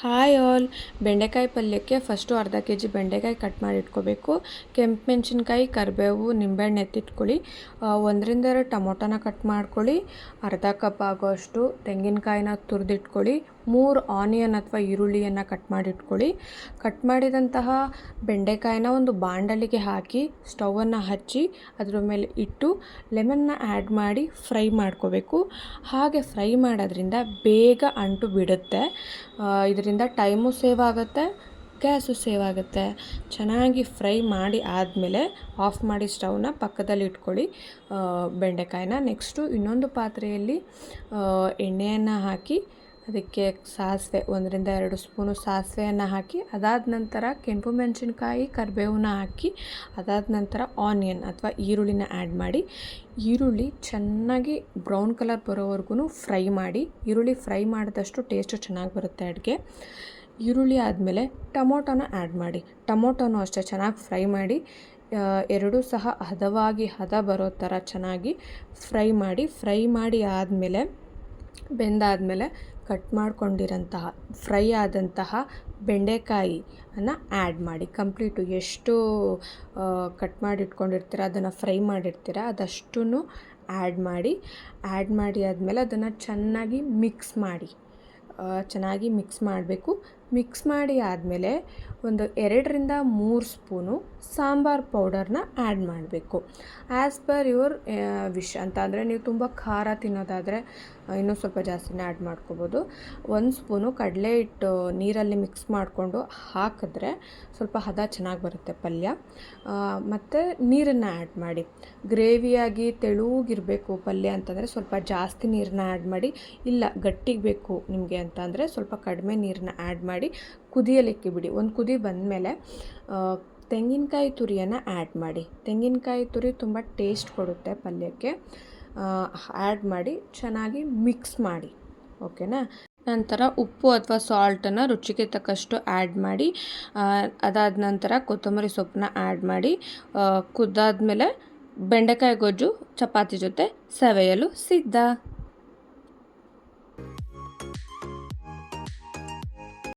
Hi all. ಬೆಂಡೆಕಾಯಿ ಪಲ್ಯಕ್ಕೆ first ಅರ್ಧ ಕೆ ಜಿ ಬೆಂಡೆಕಾಯಿ ಕಟ್ ಮಾಡಿ ಇಟ್ಕೋಬೇಕು. ಕೆಂಪು ಮೆಣಸಿನ್ಕಾಯಿ, ಕರಿಬೇವು, ನಿಂಬೆಹಣ್ಣು ಎತ್ತಿಟ್ಕೊಳ್ಳಿ. ಒಂದರಿಂದ ಎರಡು ಟೊಮೊಟೊನ ಕಟ್ ಮಾಡ್ಕೊಳ್ಳಿ. ಅರ್ಧ ಕಪ್ ಆಗೋಷ್ಟು ತೆಂಗಿನಕಾಯಿನ ತುರಿದಿಟ್ಕೊಳ್ಳಿ. ಮೂರು ಆನಿಯನ್ ಅಥವಾ ಈರುಳ್ಳಿಯನ್ನು ಕಟ್ ಮಾಡಿಟ್ಕೊಳ್ಳಿ. ಕಟ್ ಮಾಡಿದಂತಹ ಬೆಂಡೆಕಾಯಿನ ಒಂದು ಬಾಂಡಲಿಗೆ ಹಾಕಿ ಸ್ಟವನ್ನು ಹಚ್ಚಿ ಅದರ ಮೇಲೆ ಇಟ್ಟು ಲೆಮನ್ನ ಆ್ಯಡ್ ಮಾಡಿ ಫ್ರೈ ಮಾಡ್ಕೋಬೇಕು. ಹಾಗೆ ಫ್ರೈ ಮಾಡೋದ್ರಿಂದ ಬೇಗ ಅಂಟು ಬಿಡುತ್ತೆ. ಇದರಿಂದ ಟೈಮು ಸೇವ್ ಆಗುತ್ತೆ, ಗ್ಯಾಸು ಸೇವ್ ಆಗುತ್ತೆ. ಚೆನ್ನಾಗಿ ಫ್ರೈ ಮಾಡಿ ಆದಮೇಲೆ ಆಫ್ ಮಾಡಿ ಸ್ಟವ್ನ ಪಕ್ಕದಲ್ಲಿ ಇಟ್ಕೊಳ್ಳಿ. ಬೆಂಡೆಕಾಯಿನ. ನೆಕ್ಸ್ಟು ಇನ್ನೊಂದು ಪಾತ್ರೆಯಲ್ಲಿ ಎಣ್ಣೆಯನ್ನು ಹಾಕಿ ಅದಕ್ಕೆ ಸಾಸಿವೆ, ಒಂದರಿಂದ ಎರಡು ಸ್ಪೂನು ಸಾಸಿವೆಯನ್ನು ಹಾಕಿ, ಅದಾದ ನಂತರ ಕೆಂಪು ಮೆಣಸಿನ್ಕಾಯಿ, ಕರಿಬೇವನ್ನ ಹಾಕಿ, ಅದಾದ ನಂತರ ಆನಿಯನ್ ಅಥವಾ ಈರುಳ್ಳಿನ ಆ್ಯಡ್ ಮಾಡಿ, ಈರುಳ್ಳಿ ಚೆನ್ನಾಗಿ ಬ್ರೌನ್ ಕಲರ್ ಬರೋವರೆಗೂ ಫ್ರೈ ಮಾಡಿ, ಈರುಳ್ಳಿ ಫ್ರೈ ಮಾಡಿದಷ್ಟು ಟೇಸ್ಟು ಚೆನ್ನಾಗಿ ಬರುತ್ತೆ ಅಡುಗೆ. ಈರುಳ್ಳಿ ಆದಮೇಲೆ ಟೊಮೊಟೊನ ಆ್ಯಡ್ ಮಾಡಿ, ಟೊಮೊಟೊನೂ ಅಷ್ಟೇ ಚೆನ್ನಾಗಿ ಫ್ರೈ ಮಾಡಿ ಎರಡೂ ಸಹ ಹದವಾಗಿ ಹದ ಬರೋ ಥರ ಚೆನ್ನಾಗಿ ಫ್ರೈ ಮಾಡಿ ಫ್ರೈ ಮಾಡಿ ಆದಮೇಲೆ ಬೆಂದಾದಮೇಲೆ ಕಟ್ ಮಾಡ್ಕೊಂಡಿರೋಂತಹ ಫ್ರೈ ಆದಂತಹ ಬೆಂಡೆಕಾಯಿ ಅನ್ನು ಆ್ಯಡ್ ಮಾಡಿ ಕಂಪ್ಲೀಟು ಎಷ್ಟು ಕಟ್ ಮಾಡಿ ಇಟ್ಕೊಂಡಿರ್ತೀರ ಅದನ್ನು ಫ್ರೈ ಮಾಡಿರ್ತೀರ ಅದಷ್ಟೂ ಆ್ಯಡ್ ಮಾಡಿ ಆ್ಯಡ್ ಮಾಡಿ ಆದಮೇಲೆ ಅದನ್ನು ಚೆನ್ನಾಗಿ ಮಿಕ್ಸ್ ಮಾಡಿ ಚೆನ್ನಾಗಿ ಮಿಕ್ಸ್ ಮಾಡಬೇಕು. ಮಿಕ್ಸ್ ಮಾಡಿ ಆದಮೇಲೆ ಒಂದು ಎರಡರಿಂದ ಮೂರು ಸ್ಪೂನು ಸಾಂಬಾರ್ ಪೌಡರ್ನ ಆ್ಯಡ್ ಮಾಡಬೇಕು. ಆ್ಯಸ್ ಪರ್ ಯುವರ್ ವಿಶ್ ಅಂತ ಅಂದರೆ ನೀವು ತುಂಬ ಖಾರ ತಿನ್ನೋದಾದರೆ ಇನ್ನೂ ಸ್ವಲ್ಪ ಜಾಸ್ತಿನೇ ಆ್ಯಡ್ ಮಾಡ್ಕೋಬೋದು. ಒಂದು ಸ್ಪೂನು ಕಡಲೆ ಹಿಟ್ಟು ನೀರಲ್ಲಿ ಮಿಕ್ಸ್ ಮಾಡಿಕೊಂಡು ಹಾಕಿದ್ರೆ ಸ್ವಲ್ಪ ಹದ ಚೆನ್ನಾಗಿ ಬರುತ್ತೆ ಪಲ್ಯ. ಮತ್ತು ನೀರನ್ನು ಆ್ಯಡ್ ಮಾಡಿ. ಗ್ರೇವಿಯಾಗಿ ತೆಳುಗಿರಬೇಕು ಪಲ್ಯ ಅಂತಂದರೆ ಸ್ವಲ್ಪ ಜಾಸ್ತಿ ನೀರನ್ನ ಆ್ಯಡ್ ಮಾಡಿ, ಇಲ್ಲ ಗಟ್ಟಿಗೆ ಬೇಕು ನಿಮಗೆ ಅಂತಂದರೆ ಸ್ವಲ್ಪ ಕಡಿಮೆ ನೀರನ್ನ ಆ್ಯಡ್ ಮಾಡಿ. ಕುದಿಯಲಿಕ್ಕೆ ಬಿಡಿ. ಒಂದು ಕುದಿ ಬಂದಮೇಲೆ ತೆಂಗಿನಕಾಯಿ ತುರಿಯನ್ನು ಆ್ಯಡ್ ಮಾಡಿ. ತೆಂಗಿನಕಾಯಿ ತುರಿ ತುಂಬ ಟೇಸ್ಟ್ ಕೊಡುತ್ತೆ ಪಲ್ಯಕ್ಕೆ. ಆ್ಯಡ್ ಮಾಡಿ, ಚೆನ್ನಾಗಿ ಮಿಕ್ಸ್ ಮಾಡಿ. ಓಕೆನಾ? ನಂತರ ಉಪ್ಪು ಅಥವಾ ಸಾಲ್ಟನ್ನು ರುಚಿಗೆ ತಕ್ಕಷ್ಟು ಆ್ಯಡ್ ಮಾಡಿ ಅದಾದ ನಂತರ ಕೊತ್ತಂಬರಿ ಸೊಪ್ಪನ್ನ ಆ್ಯಡ್ ಮಾಡಿ ಕುದ್ದಾದ ಮೇಲೆ ಬೆಂಡೆಕಾಯಿ ಗೊಜ್ಜು, ಚಪಾತಿ ಜೊತೆ ಸವೆಯಲು ಸಿದ್ಧ.